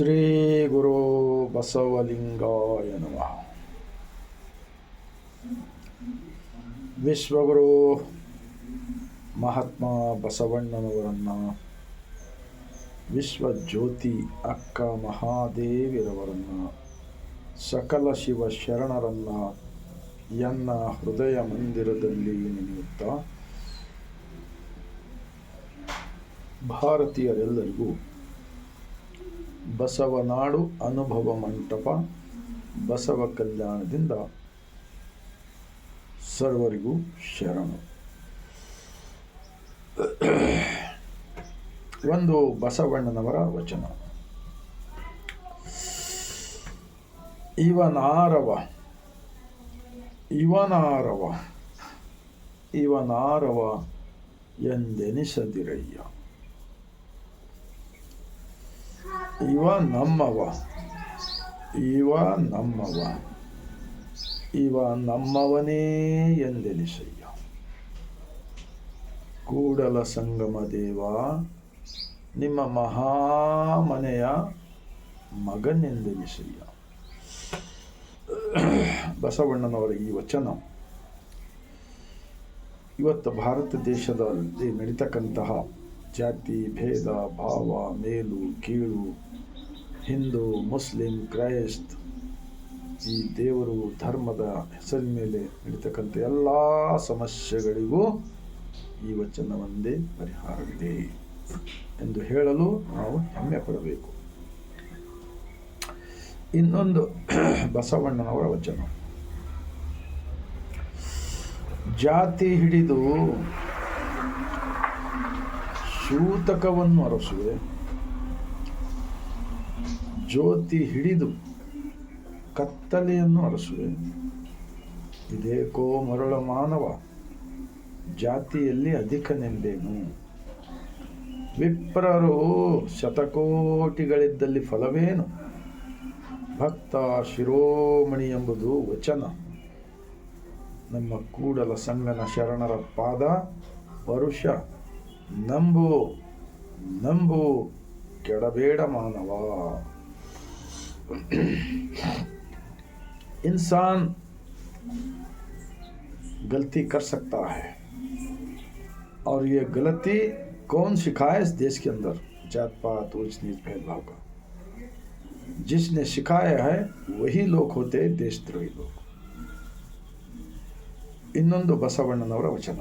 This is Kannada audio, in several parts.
ಶ್ರೀ ಗುರು ಬಸವಲಿಂಗಾಯ ನಮಃ ವಿಶ್ವಗುರು ಮಹಾತ್ಮ ಬಸವಣ್ಣನವರನ್ನು ವಿಶ್ವಜ್ಯೋತಿ ಅಕ್ಕ ಮಹಾದೇವಿರವರನ್ನು ಸಕಲ ಶಿವ ಶರಣರನ್ನ ಎನ್ನ ಹೃದಯ ಮಂದಿರದಲ್ಲಿ ನೆನೆಯುತ್ತಾ ಭಾರತೀಯರೆಲ್ಲರಿಗೂ ಬಸವನಾಡು ಅನುಭವ ಮಂಟಪ ಬಸವ ಕಲ್ಯಾಣದಿಂದ ಸರ್ವರಿಗೂ ಶರಣು. ಒಂದು ಬಸವಣ್ಣನವರ ವಚನ. ಇವನಾರವ ಇವನಾರವ ಇವನಾರವ ಎಂದೆನಿಸದಿರಯ್ಯ. ಇವ ನಮ್ಮವ. ಇವ ನಮ್ಮವ. ಇವ ನಮ್ಮವನೇ ಎಂದೆನಿಸಯ್ಯ ಕೂಡಲ ಸಂಗಮ ದೇವ, ನಿಮ್ಮ ಮಹಾಮನೆಯ ಮಗನೆಂದೆನಿಸಯ್ಯ ಬಸವಣ್ಣನವರ ಈ ವಚನ ಇವತ್ತು ಭಾರತ ದೇಶದಲ್ಲಿ ನಡೀತಕ್ಕಂತಹ ಜಾತಿ, ಭೇದ, ಭಾವ, ಮೇಲು, ಕೀಳು, ಹಿಂದೂ, ಮುಸ್ಲಿಂ, ಕ್ರೈಸ್ತ್, ಈ ದೇವರು ಧರ್ಮದ ಹೆಸರಿನ ಮೇಲೆ ನಡೀತಕ್ಕಂಥ ಎಲ್ಲ ಸಮಸ್ಯೆಗಳಿಗೂ ಈ ವಚನ ಒಂದೇ ಪರಿಹಾರವಿದೆ ಎಂದು ಹೇಳಲು ನಾವು ಹೆಮ್ಮೆ ಪಡಬೇಕು. ಇನ್ನೊಂದು ಬಸವಣ್ಣನವರ ವಚನ. ಜಾತಿ ಹಿಡಿದು ಸೂತಕವನ್ನು ಅರಸುವೆ ಜ್ಯೋತಿ ಹಿಡಿದು ಕತ್ತಲೆಯನ್ನು ಅರಸುವೆ ಇದೇಕೋ ಮರಳ ಮಾನವ, ಜಾತಿಯಲ್ಲಿ ಅಧಿಕನೆಂದೇನು? ವಿಪ್ರರು ಶತಕೋಟಿಗಳಿದ್ದಲ್ಲಿ ಫಲವೇನು? ಭಕ್ತ ಶಿರೋಮಣಿ ಎಂಬುದು ವಚನ. ನಮ್ಮ ಕೂಡಲ ಸಂಗನ ಶರಣರ ಪಾದ ಪರುಷ. ನಂಬು ನಂಬು ಕೆಡಬೇಡ ಮಾನವ इंसान गलती कर सकता है और ये गलती कौन सिखाए इस देश के अंदर जात पात ऊंच नीच भेदभाव का जिसने सिखाया है वही लोग होते देशद्रोही लोग ಇನ್ನೊಂದು ಬಸವಣ್ಣನವರ ವಚನ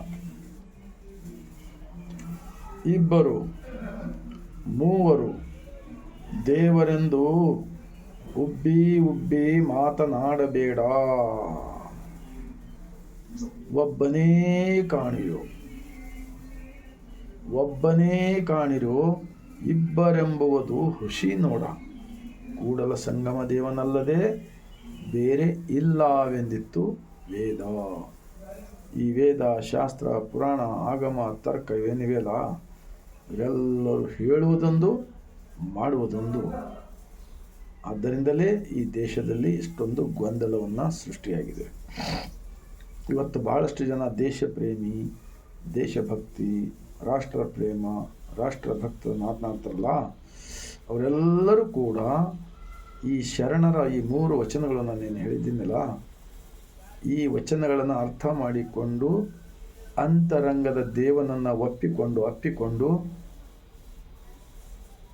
ಇಬ್ಬರು, ಮೂವರು ದೇವರೆಂದು ಉಬ್ಬಿ ಉಬ್ಬಿ ಮಾತನಾಡಬೇಡ. ಒಬ್ಬನೇ ಕಾಣಿರು ಒಬ್ಬನೇ ಕಾಣಿರು, ಇಬ್ಬರೆಂಬುವುದು ಹುಷಿ ನೋಡ. ಕೂಡಲ ಸಂಗಮ ದೇವನಲ್ಲದೆ ಬೇರೆ ಇಲ್ಲವೆಂದಿತ್ತು ವೇದ. ಈ ವೇದ ಶಾಸ್ತ್ರ, ಪುರಾಣ, ಆಗಮ, ತರ್ಕ ಇವೇನಿವೆಯಲ್ಲ ಇವೆಲ್ಲರೂ ಹೇಳುವುದೊಂದು, ಮಾಡುವುದೊಂದು. ಆದ್ದರಿಂದಲೇ ಈ ದೇಶದಲ್ಲಿ ಇಷ್ಟೊಂದು ಗೊಂದಲವನ್ನು ಸೃಷ್ಟಿಯಾಗಿದೆ. ಇವತ್ತು ಭಾಳಷ್ಟು ಜನ ದೇಶ ಪ್ರೇಮಿ ದೇಶಭಕ್ತಿ ರಾಷ್ಟ್ರ ಪ್ರೇಮ ರಾಷ್ಟ್ರಭಕ್ತ ಮಾತನಾಡ್ತಾರಲ್ಲ, ಅವರೆಲ್ಲರೂ ಕೂಡ ಈ ಶರಣರ ಈ ಮೂರು ವಚನಗಳನ್ನು ನಾನು ಹೇಳಿದ್ದೀನಲ್ಲ, ಈ ವಚನಗಳನ್ನು ಅರ್ಥ ಮಾಡಿಕೊಂಡು ಅಂತರಂಗದ ದೇವನನ್ನು ಒಪ್ಪಿಕೊಂಡು, ಅಪ್ಪಿಕೊಂಡು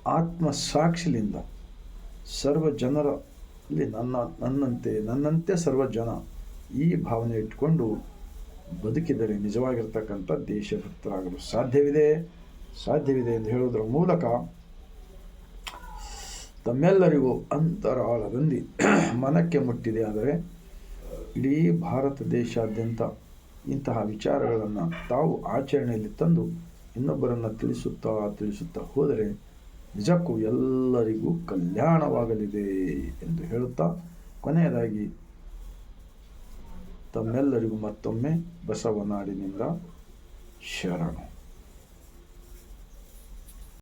ಆತ್ಮ ಸಾಕ್ಷಿಲಿಂದ ಸರ್ವ ಜನರಲ್ಲಿ ನನ್ನ, ನನ್ನಂತೆ ನನ್ನಂತೆ ಸರ್ವ ಜನ ಈ ಭಾವನೆ ಇಟ್ಕೊಂಡು ಬದುಕಿದರೆ ನಿಜವಾಗಿರ್ತಕ್ಕಂಥ ದೇಶಭಕ್ತರಾಗಲು ಸಾಧ್ಯವಿದೆ. ಸಾಧ್ಯವಿದೆ ಎಂದು ಹೇಳುವುದರ ಮೂಲಕ ತಮ್ಮೆಲ್ಲರಿಗೂ ಅಂತರಾಳದಲ್ಲಿ ಮನಕ್ಕೆ ಮುಟ್ಟಿದೆ. ಆದರೆ ಇಡೀ ಭಾರತ ದೇಶಾದ್ಯಂತ ಇಂತಹ ವಿಚಾರಗಳನ್ನು ತಾವು ಆಚರಣೆಯಲ್ಲಿ ತಂದು ಇನ್ನೊಬ್ಬರನ್ನು ತಿಳಿಸುತ್ತಾ ತಿಳಿಸುತ್ತಾ ಹೋದರೆ ನಿಜಕ್ಕೂ ಎಲ್ಲರಿಗೂ ಕಲ್ಯಾಣವಾಗಲಿದೆ ಎಂದು ಹೇಳುತ್ತಾ ಕೊನೆಯದಾಗಿ, ತಮ್ಮೆಲ್ಲರಿಗೂ ಮತ್ತೊಮ್ಮೆ ಬಸವನಾಡಿನಿಂದ ಶರಣು.